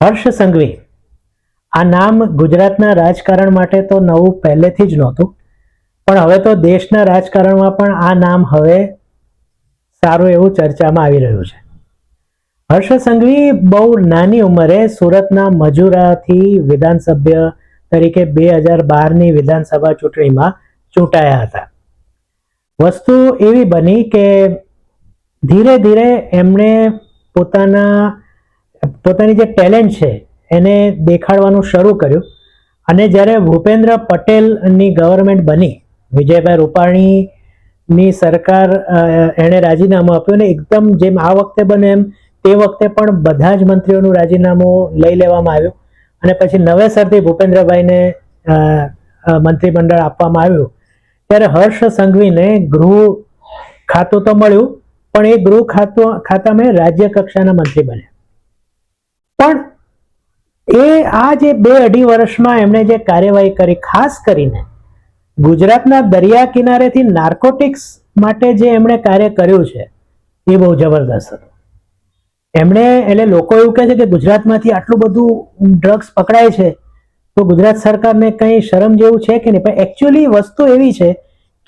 હર્ષ સંઘવી. આ નામ ગુજરાતના રાજકારણ માટે તો નવું પહેલેથી જ નહોતું, પણ હવે તો દેશના રાજકારણમાં પણ આ નામ હવે સારું એવું ચર્ચામાં આવી રહ્યું છે. હર્ષ સંઘવી બહુ નાની ઉંમરે સુરતના મજુરાથી વિધાનસભ્ય તરીકે બે હજાર બારની વિધાનસભા ચૂંટણીમાં ચૂંટાયા હતા. વસ્તુ એવી બની કે ધીરે ધીરે એમણે પોતાના પોતાની જે ટેલેન્ટ છે, એને દેખાડવાનું શરૂ કર્યું. અને જ્યારે ભૂપેન્દ્ર પટેલની ગવર્મેન્ટ બની, વિજયભાઈ રૂપાણીની સરકાર એણે રાજીનામું આપ્યું ને એકદમ જેમ આ વખતે બને એમ, તે વખતે પણ બધા જ મંત્રીઓનું રાજીનામું લઈ લેવામાં આવ્યું. અને પછી નવેસરથી ભૂપેન્દ્રભાઈને મંત્રીમંડળ આપવામાં આવ્યું. ત્યારે હર્ષ સંઘવીને ગૃહ ખાતું તો મળ્યું, પણ એ ગૃહ ખાતું, ખાતામાં રાજ્ય કક્ષાના મંત્રી બન્યા. પણ એ આ જે બે અઢી વર્ષમાં એમણે જે કાર્યવાહી કરી, ખાસ કરીને ગુજરાતના દરિયા કિનારેથી નાર્કોટિક્સ માટે જે એમણે કાર્ય કર્યું છે, એ બહુ જબરદસ્ત હતું. એમણે, એટલે લોકો એવું કહે છે કે ગુજરાતમાંથી આટલું બધું ડ્રગ્સ પકડાય છે, તો ગુજરાત સરકારને કંઈ શરમ જેવું છે કે નહીં? પણ એકચ્યુઅલી વસ્તુ એવી છે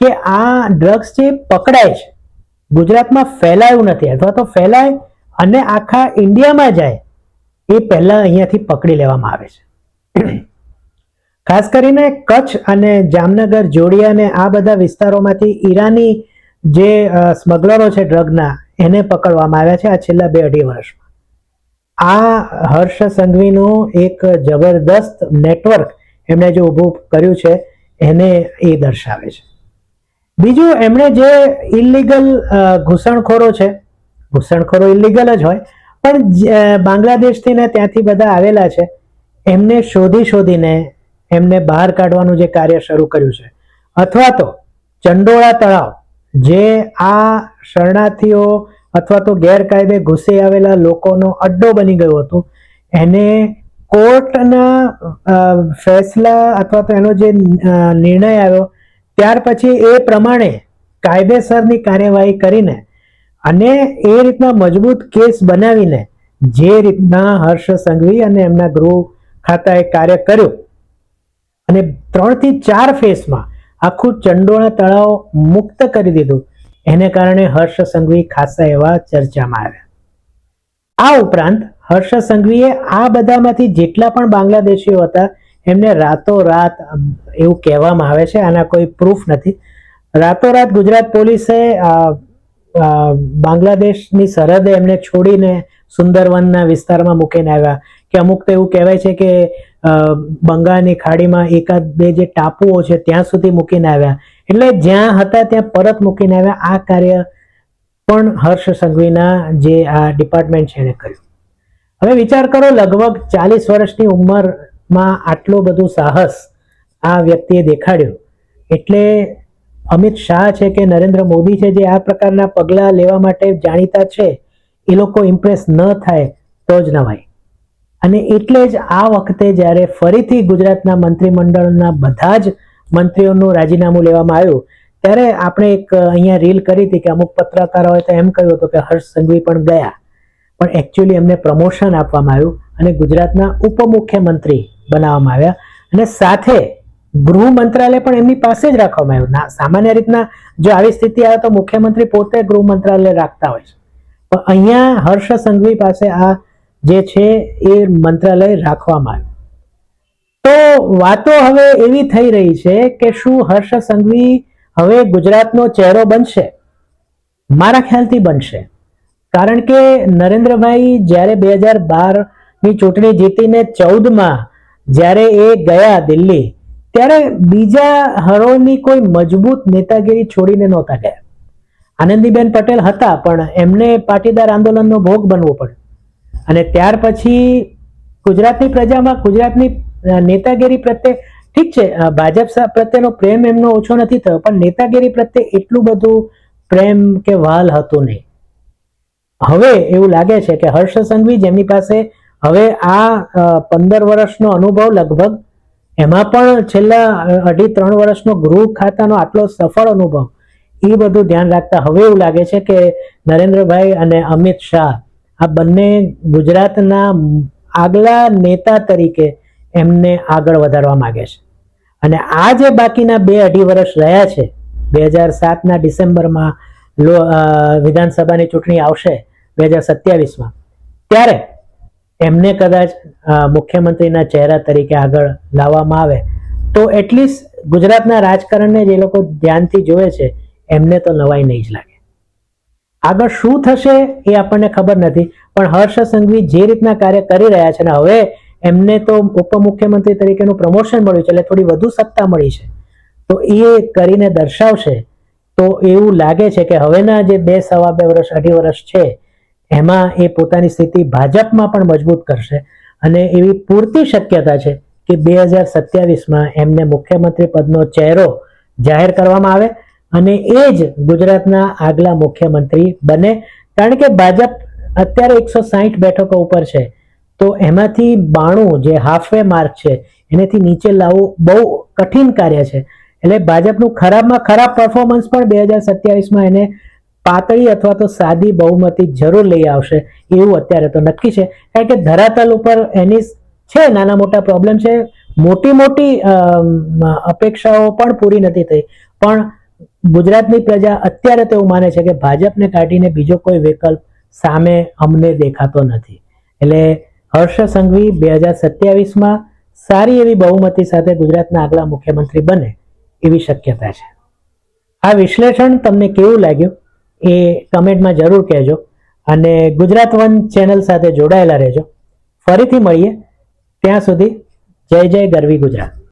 કે આ ડ્રગ્સ જે પકડાય છે, ગુજરાતમાં ફેલાયું નથી, અથવા તો ફેલાય અને આખા ઇન્ડિયામાં જાય એ પહેલા અહીંયાથી પકડી લેવામાં આવે છે. ખાસ કરીને કચ્છ અને જામનગર, જોડિયા અને આ બધા વિસ્તારોમાંથી ઈરાની જે સ્મગલરો છે ડ્રગના, એને પકડવામાં આવ્યા છે આ છેલ્લા બે અઢી વર્ષમાં. આ હર્ષ સંઘવીનું એક જબરદસ્ત નેટવર્ક એમણે જે ઊભું કર્યું છે, એને એ દર્શાવે છે. બીજું, એમણે જે ઇલીગલ ઘૂસણખોરો છે, ઘૂસણખોરો ઇલીગલ જ હોય પણ બાંગ્લાદેશથી ને ત્યાંથી બધા આવેલા છે, એમને શોધી શોધીને એમને બહાર કાઢવાનું જે કાર્ય શરૂ કર્યું છે. અથવા તો ચંડોળા તળાવ, જે આ શરણાર્થીઓ અથવા તો ગેરકાયદે ઘૂસી આવેલા લોકોનો અડ્ડો બની ગયો હતો, એને કોર્ટના ફેસલા અથવા તો એનો જે નિર્ણય આવ્યો, ત્યાર પછી એ પ્રમાણે કાયદેસરની કાર્યવાહી કરીને અને એ રીતના મજબૂત કેસ બનાવીને જે રીતના હર્ષ સંઘવી અને એમના ગૃહ ખાતાએ કાર્ય કર્યું અને ત્રણથી ચાર ફેસમાં આખું ચંડોળા તળાવ મુક્ત કરી દીધું. એને કારણે હર્ષ સંઘવી ખાસા એવા ચર્ચામાં આવ્યા. આ ઉપરાંત હર્ષ સંઘવીએ આ બધામાંથી જેટલા પણ બાંગ્લાદેશીઓ હતા, એમને રાતોરાત એવું કહેવામાં આવે છે, આના કોઈ પ્રૂફ નથી. રાતોરાત ગુજરાત પોલીસે બાંગ્લાદેશની સરહદે એમને છોડીને સુંદરવનના વિસ્તારમાં મૂકીને આવ્યા. કે અમુક તો એવું કહેવાય છે કે બંગાળની ખાડીમાં એકાદ બે જે ટાપુઓ છે ત્યાં સુધી મૂકીને આવ્યા. એટલે જ્યાં હતા ત્યાં પરત મૂકીને આવ્યા. આ કાર્ય પણ હર્ષ સંઘવીના જે આ ડિપાર્ટમેન્ટ છે એને કર્યું. હવે વિચાર કરો, લગભગ ચાલીસ વર્ષની ઉંમરમાં આટલું બધું સાહસ આ વ્યક્તિએ દેખાડ્યું. એટલે અમિત શાહ છે કે નરેન્દ્ર મોદી છે જે આ પ્રકારના પગલાં લેવા માટે જાણીતા છે, એ લોકો ઇમ્પ્રેસ ન થાય તો જ નવાય અને એટલે જ આ વખતે જ્યારે ફરીથી ગુજરાતના મંત્રીમંડળના બધા જ મંત્રીઓનું રાજીનામું લેવામાં આવ્યું, ત્યારે આપણે એક અહીંયા રીલ કરી હતી કે અમુક પત્રકારોએ તો એમ કહ્યું હતું કે હર્ષ સંઘવી પણ ગયા. પણ એકચ્યુઅલી એમને પ્રમોશન આપવામાં આવ્યું અને ગુજરાતના ઉપમુખ્યમંત્રી બનાવવામાં આવ્યા. અને સાથે ગૃહ મંત્રાલય પણ એમની પાસે જ રાખવામાં આવ્યું. ના, સામાન્ય રીતના જો આવી સ્થિતિ આવે તો મુખ્યમંત્રી પોતે ગૃહ મંત્રાલય રાખતા હોય છે. પણ અહીંયા હર્ષ સંઘવી પાસે આ જે છે એ મંત્રાલય રાખવામાં આવ્યું. તો વાતો હવે એવી થઈ રહી છે કે શું હર્ષ સંઘવી હવે ગુજરાતનો ચહેરો બનશે? મારા ખ્યાલથી બનશે. કારણ કે નરેન્દ્રભાઈ જ્યારે બે હજાર બારની ચૂંટણી જીતીને ચૌદમાં જ્યારે એ ગયા દિલ્હી ત્યારે બીજા હરોળની કોઈ મજબૂત નેતાગીરી છોડીને નહોતા ગયા. આનંદીબેન પટેલ હતા, પણ એમને પાટીદાર આંદોલનનો ભોગ બનવો પડ્યો. અને ત્યાર પછી ગુજરાતની પ્રજામાં ગુજરાતની નેતાગીરી પ્રત્યે, ઠીક છે ભાજપ પ્રત્યેનો પ્રેમ એમનો ઓછો નથી થયો, પણ નેતાગીરી પ્રત્યે એટલું બધું પ્રેમ કે વાલ હતું નહીં. હવે એવું લાગે છે કે હર્ષ સંઘવી જેમની પાસે હવે આ પંદર વર્ષનો અનુભવ લગભગ એમાં પણ છેલ્લા અઢી ત્રણ વર્ષનો ગૃહ ખાતાનો આટલો સફળ અનુભવ, એ બધું ધ્યાન રાખતા હવે એવું લાગે છે કે નરેન્દ્રભાઈ અને અમિત શાહ, આ બંને ગુજરાતના આગલા નેતા તરીકે એમને આગળ વધારવા માગે છે. અને આ જે બાકીના બે અઢી વર્ષ રહ્યા છે, બે હજાર સાતના ડિસેમ્બરમાં વિધાનસભાની ચૂંટણી આવશે, બે હજાર સત્યાવીસમાં, ત્યારે એમને કદાચ મુખ્યમંત્રીના ચહેરા તરીકે આગળ લાવવામાં આવે, તો એટલીસ્ટ ગુજરાતના રાજકારણને જે લોકો ધ્યાનથી જોવે છે, એમને તો નવાઈ નહીં જ લાગે. આગળ શું થશે એ આપણને ખબર નથી, પણ હર્ષ સંઘવી જે રીતના કાર્ય કરી રહ્યા છે અને હવે એમને તો ઉપમુખ્યમંત્રી તરીકેનું પ્રમોશન મળ્યું છે, એટલે થોડી વધુ સત્તા મળી છે. તો એ કરીને દર્શાવશે, તો એવું લાગે છે કે હવેના જે બે સવા બે વર્ષ, અઢી વર્ષ છે એમાં એ પોતાની સ્થિતિ ભાજપમાં પણ મજબૂત કરશે. અને એવી પૂરતી શક્યતા છે કે બે હજાર સત્યાવીસમાં એમને મુખ્યમંત્રી પદનો ચહેરો જાહેર કરવામાં આવે અને એ જ ગુજરાતના આગલા મુખ્યમંત્રી બને. કારણ કે ભાજપ અત્યારે એકસો સાહીઠ બેઠકો ઉપર છે. તો એમાંથી બાણું જે હાફવે માર્ક છે, એનેથી નીચે લાવવું બહુ કઠિન કાર્ય છે. એટલે ભાજપનું ખરાબમાં ખરાબ પરફોર્મન્સ પણ બે હજાર સત્યાવીસમાં એને પાતળી અથવા તો સાદી બહુમતી જરૂર લઈ આવશે, એવું અત્યારે તો નક્કી છે. કારણ કે ધરાતલ ઉપર એની છે, નાના મોટા પ્રોબ્લેમ છે. મોટી મોટી અપેક્ષાઓ પણ પૂરી નથી થઈ. પણ ગુજરાતની પ્રજા અત્યારે તો એવું માને છે કે ભાજપને કાઢીને બીજો કોઈ વિકલ્પ સામે અમને દેખાતો નથી. એટલે હર્ષ સંઘવી બે હજાર સત્યાવીસમાં સારી એવી બહુમતી સાથે ગુજરાતના આગલા મુખ્યમંત્રી બને એવી શક્યતા છે. આ વિશ્લેષણ તમને કેવું લાગ્યું? એ કમેન્ટમાં જરૂર કહેજો. અને ગુજરાત વન ચેનલ સાથે જોડાયેલા રહેજો. ફરીથી મળીએ. ત્યાં સુધી જય જય ગરવી ગુજરાત.